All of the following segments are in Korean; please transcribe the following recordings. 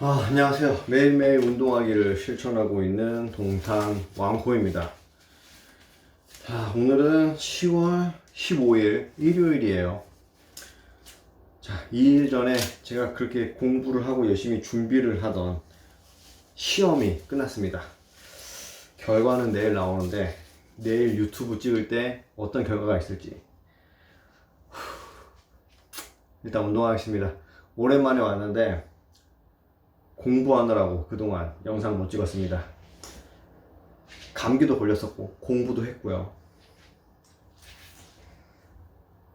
아, 안녕하세요. 매일매일 운동하기를 실천하고 있는 동탄 왕코입니다. 자, 오늘은 10월 15일 일요일이에요. 자, 2일 전에 제가 그렇게 공부를 하고 열심히 준비를 하던 시험이 끝났습니다. 결과는 내일 나오는데 내일 유튜브 찍을 때 어떤 결과가 있을지 후, 일단 운동하겠습니다. 오랜만에 왔는데 공부하느라고 그동안 영상 못 찍었습니다. 감기도 걸렸었고 공부도 했고요.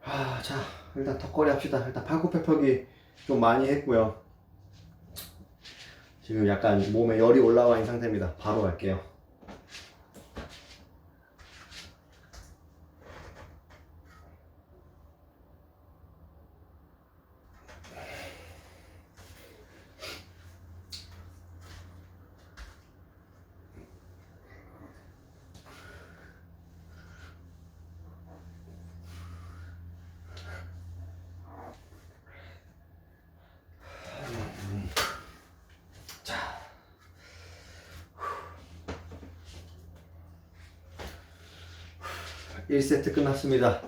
아, 자 일단 턱걸이 합시다. 일단 팔굽혀펴기 좀 많이 했고요. 지금 약간 몸에 열이 올라와 있는 상태입니다. 바로 갈게요. 1세트 끝났습니다.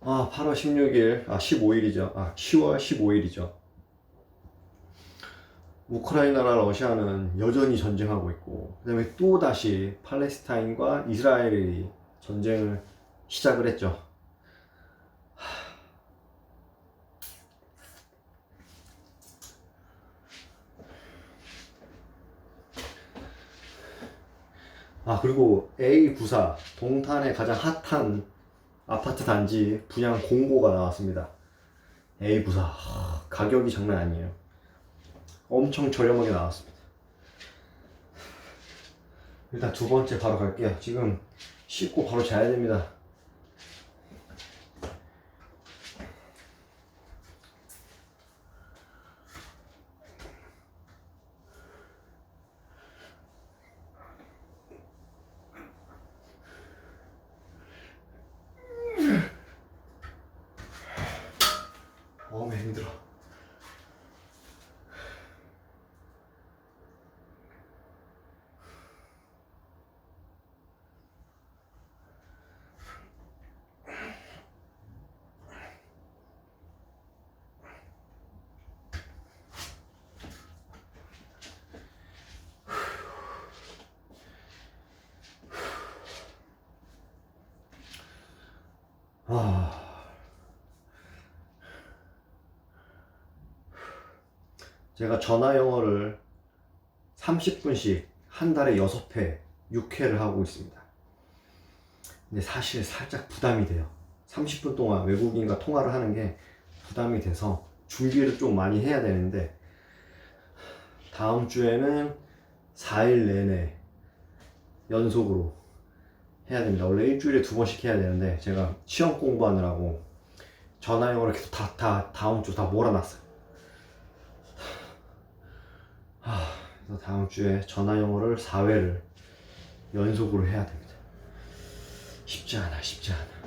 아, 8월 16일, 아, 15일이죠. 아, 10월 15일이죠. 우크라이나랑 러시아는 여전히 전쟁하고 있고, 그 다음에 또 다시 팔레스타인과 이스라엘이 전쟁을 시작을 했죠. 아 그리고 A94 동탄의 가장 핫한 아파트 단지 분양 공고가 나왔습니다. A94 하, 가격이 장난 아니에요. 엄청 저렴하게 나왔습니다. 일단 두 번째 바로 갈게요. 지금 씻고 바로 자야 됩니다. 어우 힘들어. 아. 제가 전화 영어를 30분씩 한 달에 6회, 6회를 하고 있습니다. 근데 사실 살짝 부담이 돼요. 30분 동안 외국인과 통화를 하는 게 부담이 돼서 준비를 좀 많이 해야 되는데 다음 주에는 4일 내내 연속으로 해야 됩니다. 원래 일주일에 두 번씩 해야 되는데 제가 시험 공부하느라고 전화 영어를 계속 다, 다 다음 주 다 몰아놨어요. 그래서 다음 주에 전화 영어를 4회를 연속으로 해야 됩니다. 쉽지 않아, 쉽지 않아.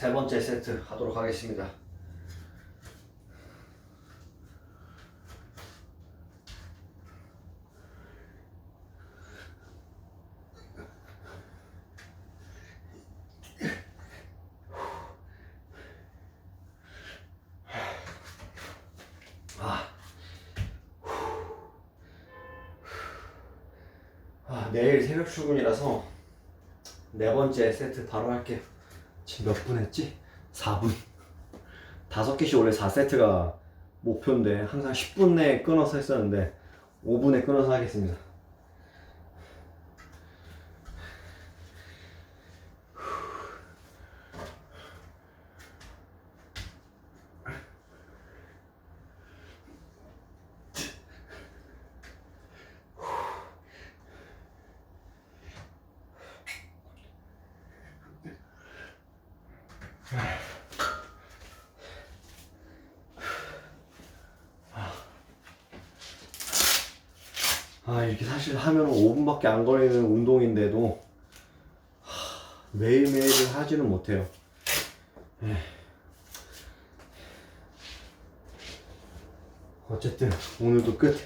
세 번째 세트 하도록 하겠습니다. 아. 아, 내일 새벽 출근이라서 네 번째 세트 바로 할게요. 지금 몇 분 했지? 4분. 다섯 개씩 원래 4세트가 목표인데 항상 10분 내에 끊어서 했었는데 5분에 끊어서 하겠습니다. 아 이렇게 사실 하면 5분밖에 안 걸리는 운동인데도 하, 매일매일 하지는 못해요. 에이. 어쨌든 오늘도 끝.